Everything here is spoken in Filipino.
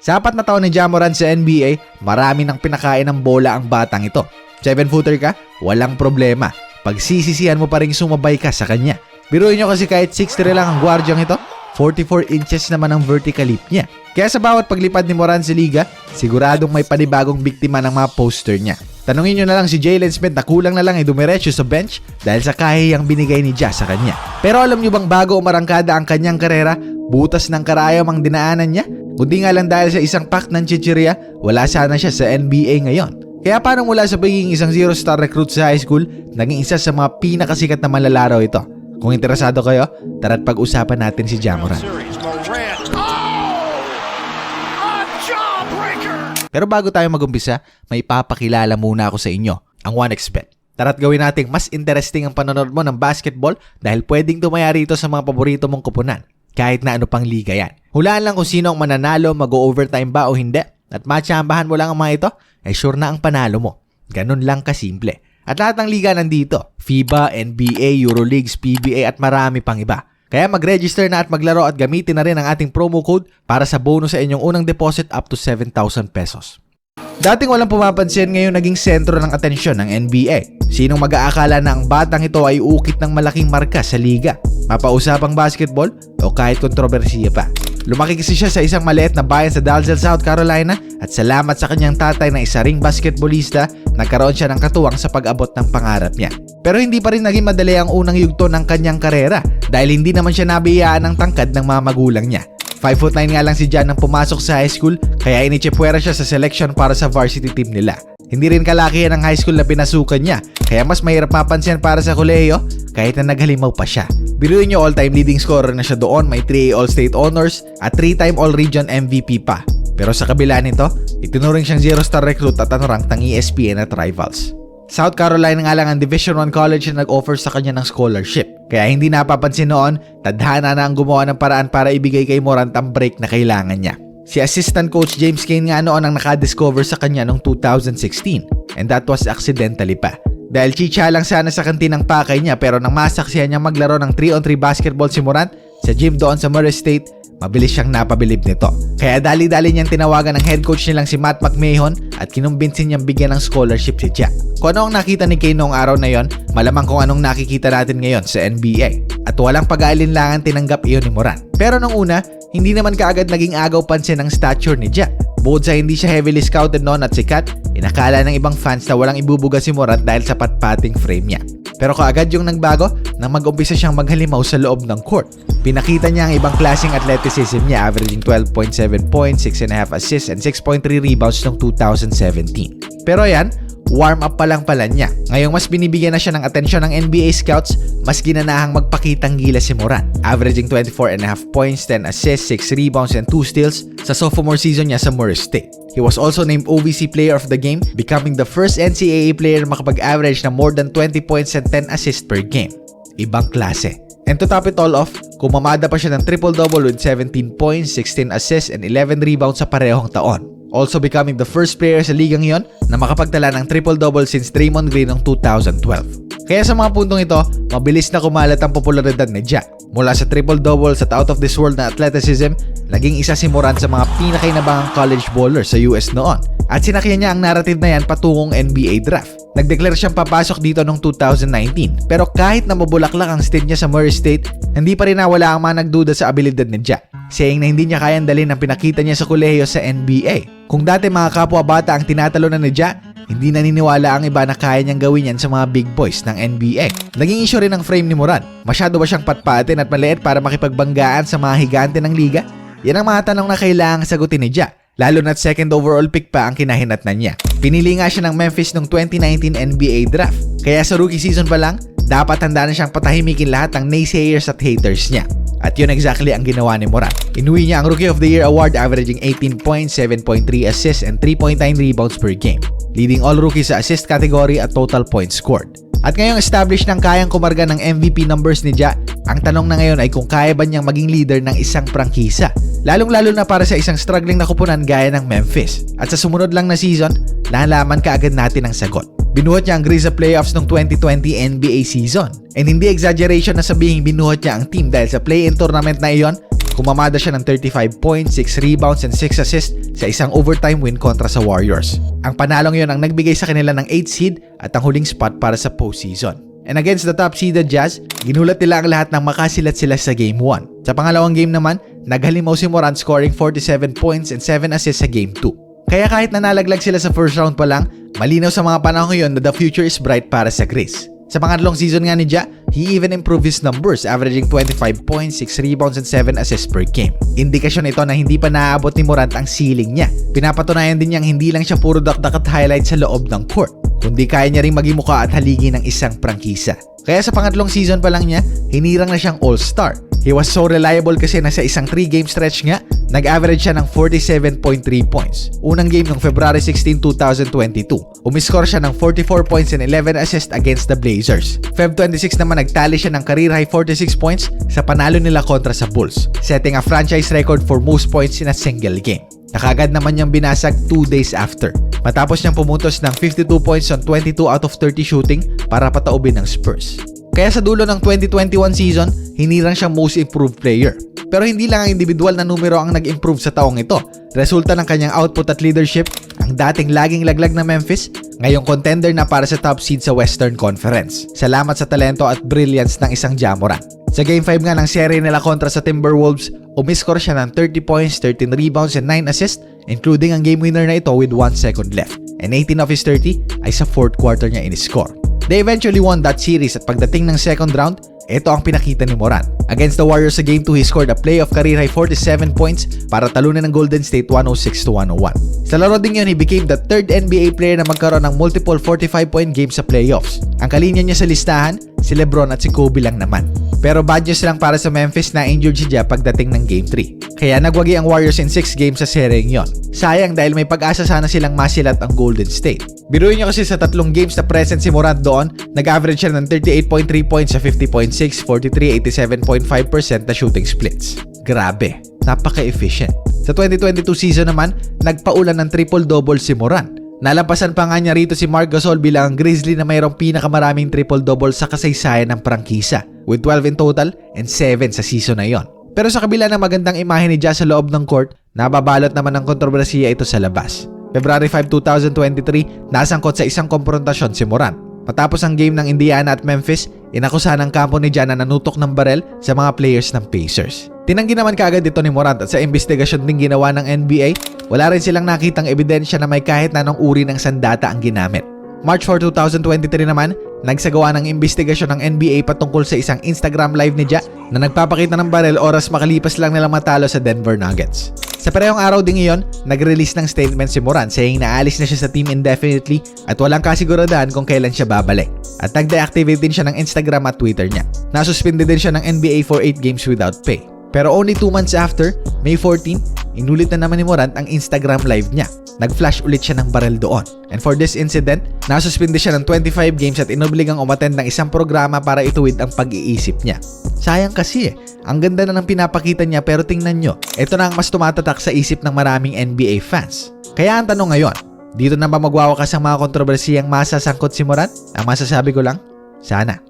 Sa apat na taon ni Jamoran sa NBA, marami nang pinakain ng bola ang batang ito. 7-footer ka? Walang problema. Pagsisisihan mo pa rin sumabay ka sa kanya. Biruin nyo kasi kahit 6'3 lang ang gwardyang ito, 44 inches naman ang vertical leap niya. Kaya sa bawat paglipad ni Moran sa liga, siguradong may panibagong biktima ng mga poster niya. Tanungin nyo na lang si Jalen Smith na kulang na lang ay dumiretso sa bench dahil sa kahiyang binigay ni Ja sa kanya. Pero alam nyo bang bago umarangkada ang kanyang karera, butas ng karayom ang dinaanan niya? Kundi nga lang dahil sa isang pack ng chichirya, wala sana siya sa NBA ngayon. Kaya paano mula sa pagiging isang zero-star recruit sa high school, naging isa sa mga pinakasikat na manlalaro ito? Kung interesado kayo, tara't pag-usapan natin si Jamoran. Oh! Pero bago tayo magumpisa, may papakilala muna ako sa inyo, ang 1xBet. Tara't gawin nating mas interesting ang panonood mo ng basketball dahil pwedeng tumaya rito sa mga paborito mong kupunan. Kahit na ano pang liga yan. Hulaan lang kung sino ang mananalo, mag-overtime ba o hindi. At matsambahan mo lang ang mga ito, ay sure na ang panalo mo. Ganun lang kasimple. At lahat ng liga nandito. FIBA, NBA, Euroleagues, PBA at marami pang iba. Kaya mag-register na at maglaro at gamitin na rin ang ating promo code para sa bonus sa inyong unang deposit up to 7,000 pesos. Dating walang pumapansin ngayon naging sentro ng atensyon ng NBA. Sinong mag-aakala na ang batang ito ay ukit ng malaking marka sa liga? Mapausapang basketball o kahit kontrobersiya pa. Lumaki kasi siya sa isang maliit na bayan sa Dalzell, South Carolina at salamat sa kanyang tatay na isa ring basketballista, nagkaroon siya ng katuwang sa pag-abot ng pangarap niya. Pero hindi pa rin naging madali ang unang yugto ng kanyang karera dahil hindi naman siya nabiyaan ng tangkad ng mga magulang niya. 5'9 nga lang si Jan nang pumasok sa high school kaya inichepwera siya sa selection para sa varsity team nila. Hindi rin kalakihan ng high school na pinasukan niya kaya mas mahirap mapansin para sa kolehiyo kahit na naghalimaw pa siya. Biruin niyo all-time leading scorer na siya doon, may 3 All-State Honors at 3-time All-Region MVP pa. Pero sa kabila nito, itinuring siyang zero-star recruit at ano rank ng ESPN at Rivals. South Carolina nga lang ang Division 1 college na nag-offer sa kanya ng scholarship. Kaya hindi napapansin noon, tadhana na ang gumawa ng paraan para ibigay kay Morant ang break na kailangan niya. Si assistant coach James Kane nga noon ang nakadiscover sa kanya noong 2016 and that was accidentally pa. Dahil chicha lang sana sa kantinang pakay niya pero nang masaksihan niya maglaro ng 3-on-3 basketball si Morant sa gym doon sa Murray State, mabilis siyang napabilib nito. Kaya dali-dali niyang tinawagan ng head coach nilang si Matt McMahon at kinumbinsin niyang bigyan ng scholarship si Jack. Kung ano ang nakita ni Kane noong araw na yon, malamang kung anong nakikita natin ngayon sa NBA. At walang pag-aalinlangan tinanggap iyon ni Morant. Pero nung una, hindi naman kaagad naging agaw pansin ang stature ni Jack. Bukod sa hindi siya heavily scouted noon at sikat, inakala ng ibang fans na walang ibubuga si Morant dahil sa patpating frame niya. Pero kaagad yung nagbago nang mag-umpisa siyang maghalimaw sa loob ng court. Pinakita niya ang ibang klaseng athleticism niya averaging 12.7 points, 6.5 assists, and 6.3 rebounds noong 2017. Pero yan, warm up pa lang pala niya. Ngayong mas binibigyan na siya ng atensyon ng NBA scouts, mas ginanahang magpakitang gila si Moran. Averaging 24.5 points, 10 assists, 6 rebounds, and 2 steals sa sophomore season niya sa Murray State. He was also named OVC Player of the Game, becoming the first NCAA player makapag-average na more than 20 points and 10 assists per game. Ibang klase. And to top it all off, kumamada pa siya ng triple-double with 17 points, 16 assists, and 11 rebounds sa parehong taon. Also becoming the first player sa ligang yon na makapagtala ng triple-double since Draymond Green noong 2012. Kaya sa mga puntong ito, mabilis na kumalat ang popularidad ni Jack. Mula sa triple-double sa out of this world na athleticism, naging isa si Morant sa mga pinakainabangang college bowler sa US noon. At sinakyan niya ang narrative na yan patungong NBA draft. Nag-declare siyang papasok dito noong 2019. Pero kahit na mabulaklak ang stint niya sa Murray State, hindi pa rin nawala ang mga nagduda sa abilidad ni Jack. Saying na hindi niya kayang dalhin ang pinakita niya sa kolehiyo sa NBA. Kung dati mga kapwa bata ang tinatalo na ni Jack, hindi naniniwala ang iba na kaya niyang gawin yan sa mga big boys ng NBA. Naging issue rin ang frame ni Moran. Masyado ba siyang patpatin at maliit para makipagbanggaan sa mga higante ng liga? Yan ang mga tanong na kailangang sagutin ni Jack. Lalo na't second overall pick pa ang kinahinatnan niya. Pinili nga siya ng Memphis noong 2019 NBA draft. Kaya sa rookie season pa lang, dapat handa na siyang patahimikin lahat ng naysayers at haters niya. At yun exactly ang ginawa ni Moran. Inuwi niya ang Rookie of the Year award averaging 18 points, 7.3 assists, and 3.9 rebounds per game. Leading all rookies sa assist category at total points scored. At ngayong established ng kayang kumarga ng MVP numbers ni Ja, ang tanong na ngayon ay kung kaya ba niyang maging leader ng isang prangkisa. Lalong-lalo na para sa isang struggling na kupunan gaya ng Memphis. At sa sumunod lang na season, lalaman kaagad natin ang sagot. Binuhat niya ang Grizzlies playoffs ng 2020 NBA season. And hindi exaggeration na sabihin binuhat niya ang team dahil sa play-in tournament na iyon, kumamada siya ng 35 points, 6 rebounds, and 6 assists sa isang overtime win kontra sa Warriors. Ang panalong yon ang nagbigay sa kanila ng 8 seed at ang huling spot para sa postseason. And against the top seeded Jazz, ginulat nila ang lahat ng makasilat sila sa Game 1. Sa pangalawang game naman, naghalimaw si Morant scoring 47 points and 7 assists sa Game 2. Kaya kahit nanalaglag sila sa first round pa lang, malinaw sa mga panahon yon na the future is bright para sa Grizz. Sa pangatlong season nga ni Ja, he even improved his numbers, averaging 25 points, 6 rebounds, and 7 assists per game. Indikasyon ito na hindi pa naaabot ni Morant ang ceiling niya. Pinapatunayan din niyang hindi lang siya puro dakdak at highlight sa loob ng court, kundi kaya niya ring maging mukha at haligi ng isang prangkisa. Kaya sa pangatlong season pa lang niya, hinirang na siyang all-star. He was so reliable kasi nasa isang 3-game stretch nga, nag-average siya ng 47.3 points. Unang game ng February 16, 2022. Umiscore siya ng 44 points and 11 assists against the Blazers. Feb 26 naman nagtali siya ng career high 46 points sa panalo nila kontra sa Bulls, setting a franchise record for most points in a single game. Nakagad naman niyang binasag 2 days after. Matapos niyang pumuntos ng 52 points on 22 out of 30 shooting para pataubin ng Spurs. Kaya sa dulo ng 2021 season, hinirang siyang most improved player. Pero hindi lang ang individual na numero ang nag-improve sa taong ito. Resulta ng kanyang output at leadership, ang dating laging laglag na Memphis, ngayong contender na para sa top seed sa Western Conference. Salamat sa talento at brilliance ng isang Jamoran. Sa Game 5 nga ng serye nila kontra sa Timberwolves, umiscore siya ng 30 points, 13 rebounds, and 9 assists, including ang game winner na ito with 1 second left. And 18 of his 30 ay sa fourth quarter niya in-score. They eventually won that series at pagdating ng second round, ito ang pinakita ni Moran. Against the Warriors sa Game 2, he scored a playoff career high 47 points para talunin ng Golden State 106 to 101. Sa laro din yun, he became the third NBA player na magkaroon ng multiple 45-point games sa playoffs. Ang kalinya niya sa listahan, si Lebron at si Kobe lang naman. Pero bad news lang para sa Memphis na injured si Ja pagdating ng Game 3. Kaya nagwagi ang Warriors in 6 games sa seryeng yon. Sayang dahil may pag-asa sana silang masilat ang Golden State. Biruin nyo kasi sa tatlong games na present si Morant doon, nag-average siya ng 38.3 points sa 50.6, 43, 87.5% na shooting splits. Grabe, napaka-efficient. Sa 2022 season naman, nagpaulan ng triple-double si Morant. Nalampasan pa nga niya rito si Marc Gasol bilang ang Grizzly na mayroong pinakamaraming triple-double sa kasaysayan ng prangkisa with 12 in total and 7 sa season na yon. Pero sa kabila ng magandang imahe ni Ja sa loob ng court, nababalot naman ng kontrobersiya ito sa labas. February 5, 2023, nasangkot sa isang komprontasyon si Morant. Matapos ang game ng Indiana at Memphis, inakusahan ng kampo ni Ja na nanutok ng barel sa mga players ng Pacers. Tinanggi naman kaagad ito ni Morant at sa investigasyon din ginawa ng NBA, wala rin silang nakitang ebidensya na may kahit anong uri ng sandata ang ginamit. March 4, 2023 naman, nagsagawa ng investigasyon ng NBA patungkol sa isang Instagram live ni Ja na nagpapakita ng barel oras makalipas lang nila matalo sa Denver Nuggets. Sa parehong araw din ngayon, nag-release ng statement si Moran saying na alis na siya sa team indefinitely at walang kasiguraduhan kung kailan siya babalik. At nag-deactivate din siya ng Instagram at Twitter niya. Nasuspinde din siya ng NBA for 8 games without pay. Pero only 2 months after, May 14, inulit na naman ni Morant ang Instagram live niya. Nag-flash ulit siya ng barel doon. And for this incident, nasuspinde siya ng 25 games at inobligang umattend ng isang programa para ituwid ang pag-iisip niya. Sayang kasi eh. Ang ganda na ng pinapakita niya pero tingnan nyo, ito na ang mas tumatatak sa isip ng maraming NBA fans. Kaya ang tanong ngayon, dito na ba magwawakas ang mga kontrobersiyang masasangkot si Morant? Ang masasabi ko lang, sana.